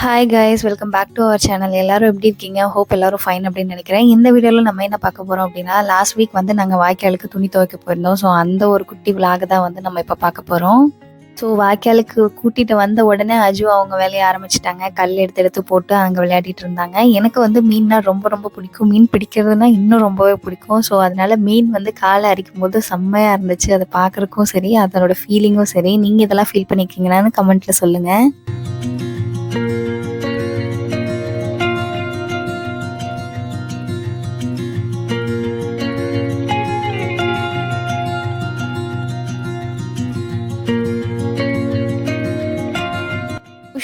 Hi guys welcome back to our channel எல்லாரும் எப்படி இருக்கீங்க? ஹோப் எல்லாரும் ஃபைன் அப்படின்னு நினைக்கிறேன். இந்த வீடியோவில் நம்ம என்ன பார்க்க போகிறோம் அப்படின்னா லாஸ்ட் வீக் வந்து நாங்கள் வாய்க்காலுக்கு துணி துவைக்க போயிருந்தோம். ஸோ அந்த ஒரு குட்டி விலாக தான் வந்து நம்ம இப்போ பார்க்க போகிறோம் ஸோ வாய்க்காலுக்கு கூட்டிகிட்டு வந்த உடனே அஜு அவங்க வேலையை ஆரம்பிச்சிட்டாங்க. கல் எடுத்து எடுத்து போட்டு அங்கே விளையாடிட்டு இருந்தாங்க. எனக்கு வந்து மீன்னா ரொம்ப ரொம்ப பிடிக்கும். மீன் பிடிக்கிறதுனா இன்னும் ரொம்பவே பிடிக்கும். ஸோ அதனால மீன் வந்து காலை அரிக்கும் போது செம்மையாக இருந்துச்சு. அதை பார்க்குறக்கும் சரி அதனோட ஃபீலிங்கும் சரி. நீங்கள் இதெல்லாம் ஃபீல் பண்ணிக்கிங்களான்னு கமெண்ட்டில் சொல்லுங்கள்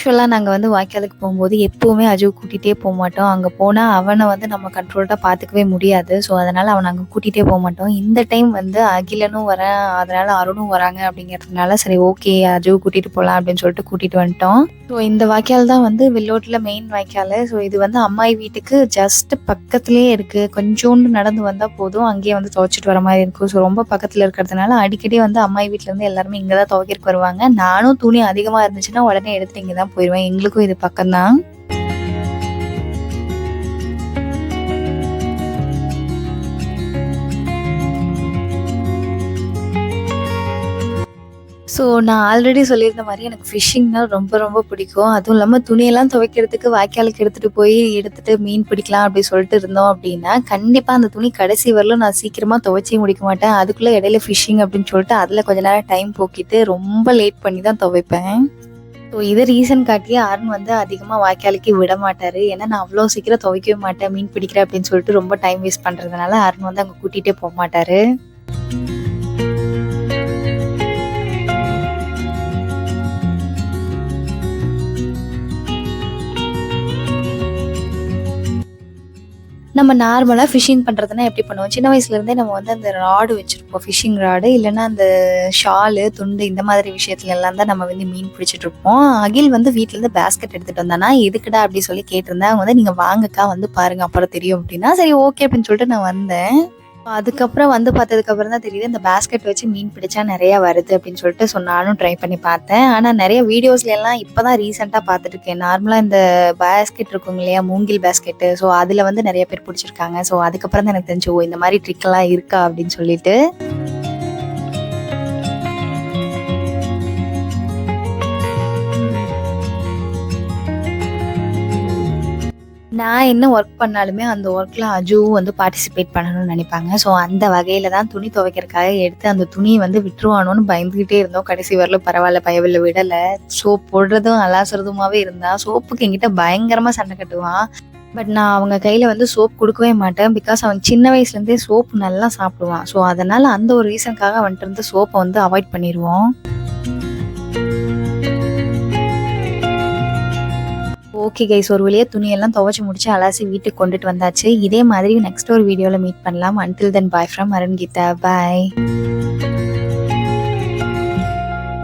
யூஸ்வலாக நாங்கள் வந்து வாய்க்காலுக்கு போகும்போது எப்போவுமே அஜு கூட்டிகிட்டே போக மாட்டோம். அங்கே போனால் அவனை வந்து நம்ம கண்ட்ரோல்டாக பார்த்துக்கவே முடியாது. ஸோ அதனால் அவனை அங்கே கூட்டிகிட்டே போக மாட்டோம். இந்த டைம் வந்து அகிலனும் வரேன். அதனால் அருணும் வராங்க அப்படிங்கிறதுனால சரி ஓகே அஜு கூட்டிகிட்டு போகலாம் அப்படின்னு சொல்லிட்டு கூட்டிகிட்டு வந்துட்டோம். ஸோ இந்த வாய்க்கால் தான் வந்து வில்லோட்டில் மெயின் வாய்க்கால். ஸோ இது வந்து அம்மாயி வீட்டுக்கு ஜஸ்ட் பக்கத்துலேயே இருக்குது கொஞ்சோண்டு நடந்து வந்தால் போதும். அங்கேயே வந்து துவைச்சிட்டு வர மாதிரி இருக்கும். ஸோ ரொம்ப பக்கத்தில் இருக்கிறதுனால அடிக்கடி வந்து அம்மாயி வீட்டிலேருந்து எல்லாருமே இங்கே தான் துவைக்கிறக்கு வருவாங்க. நானும் துணி அதிகமாக இருந்துச்சுன்னா உடனே எடுத்துட்டு இங்கே தான் போயிடுவேன் எங்களுக்கும் இது பக்கம்தான். ஸோ நான் ஆல்ரெடி சொல்லியிருந்த மாதிரி எனக்கு ஃபிஷ்ஷிங்னால் ரொம்ப ரொம்ப பிடிக்கும். அதுவும் இல்லாமல் துணியெல்லாம் துவைக்கிறதுக்கு வாய்க்காலுக்கு எடுத்துகிட்டு போய் எடுத்துகிட்டு மீன் பிடிக்கலாம் அப்படி சொல்லிட்டு இருந்தோம் அப்படின்னா கண்டிப்பாக அந்த துணி கடைசி வரலும் நான் சீக்கிரமாக துவைச்சி முடிக்க மாட்டேன். அதுக்குள்ளே இடையில ஃபிஷ்ஷிங் அப்படின்னு சொல்லிட்டு அதில் கொஞ்ச நேரம் டைம் போக்கிட்டு ரொம்ப லேட் பண்ணி தான் துவைப்பேன். ஸோ இதை ரீசன் காட்டியே அருண் வந்து அதிகமாக வாய்க்காலுக்கு விட மாட்டார். ஏன்னா நான் அவ்வளோ சீக்கிரம் துவைக்கவே மாட்டேன். மீன் பிடிக்கிறேன் அப்படின்னு சொல்லிட்டு ரொம்ப டைம் வேஸ்ட் பண்ணுறதுனால அருண் வந்து அங்கே கூட்டிகிட்டே போக மாட்டார். நம்ம நார்மலாக ஃபிஷிங் பண்ணுறதுனா எப்படி பண்ணுவோம்? சின்ன வயசுலேருந்தே நம்ம வந்து அந்த ராடு வச்சுருப்போம் ஃபிஷிங் ராடு இல்லைன்னா அந்த ஷாலு துண்டு இந்த மாதிரி விஷயத்துல எல்லாம் தான் நம்ம வந்து மீன் பிடிச்சிட்டு இருப்போம். அகில் வந்து வீட்டிலேருந்து பேஸ்கெட் எடுத்துகிட்டு வந்தானா எதுக்குடா? அப்படி சொல்லி கேட்டிருந்தேன். அவங்க வந்து நீங்கள் வாங்கக்கா வந்து பாருங்க அப்புறம் தெரியும் அப்படின்னா சரி ஓகே அப்படின்னு சொல்லிட்டு நான் வந்தேன். அதுக்கப்புறம் வந்து பார்த்ததுக்கப்புறம் தான் தெரியுது இந்த பேஸ்கெட் வச்சு மீன் பிடிச்சா நிறையா வருது அப்படின்னு சொல்லிட்டு ஸோ நானும் ட்ரை பண்ணி பார்த்தேன். ஆனால் நிறைய வீடியோஸ்ல எல்லாம் இப்போ தான் ரீசெண்டாக பார்த்துட்டு இருக்கேன். நார்மலாக இந்த பேஸ்கெட் இருக்கும் இல்லையா மூங்கில் பேஸ்கெட்டு ஸோ அதில் வந்து நிறைய பேர் பிடிச்சிருக்காங்க. ஸோ அதுக்கப்புறம் தான் எனக்கு தெரிஞ்சு ஓ இந்த மாதிரி ட்ரிக்கெல்லாம் இருக்கா அப்படின்னு சொல்லிட்டு நான் என்ன ஒர்க் பண்ணாலுமே அந்த ஒர்க்கில் அஜுவும் வந்து பார்ட்டிசிபேட் பண்ணணும்னு நினைப்பாங்க. ஸோ அந்த வகையில் தான் துணி துவைக்கிறதுக்காக எடுத்து அந்த துணியை வந்து விட்டுருவானோன்னு பயந்துக்கிட்டே இருந்தோம். கடைசி வரலும் பரவாயில்ல பயவில்லை விடலை. சோப் போடுறதும் அலாசுறதுமாவே இருந்தா சோப்புக்கு என்கிட்ட பயங்கரமாக சண்டை கட்டுவான். பட் நான் அவங்க கையில் வந்து சோப் கொடுக்கவே மாட்டேன். பிகாஸ் அவன் சின்ன வயசுலேருந்தே சோப்பு நல்லா சாப்பிடுவான். ஸோ அதனால் அந்த ஒரு ரீசனுக்காக வந்துட்டு இருந்து சோப்பை வந்து அவாய்ட் பண்ணிடுவோம் ஓகே கைஸ் ஒரு வழியாக துணியெல்லாம் துவைச்சி முடிச்சு அலாசி வீட்டுக்கு கொண்டுட்டு வந்தாச்சு. இதே மாதிரி நெக்ஸ்ட் ஒரு வீடியோவில் மீட் பண்ணலாம். Until then bye from Arun Geetha bye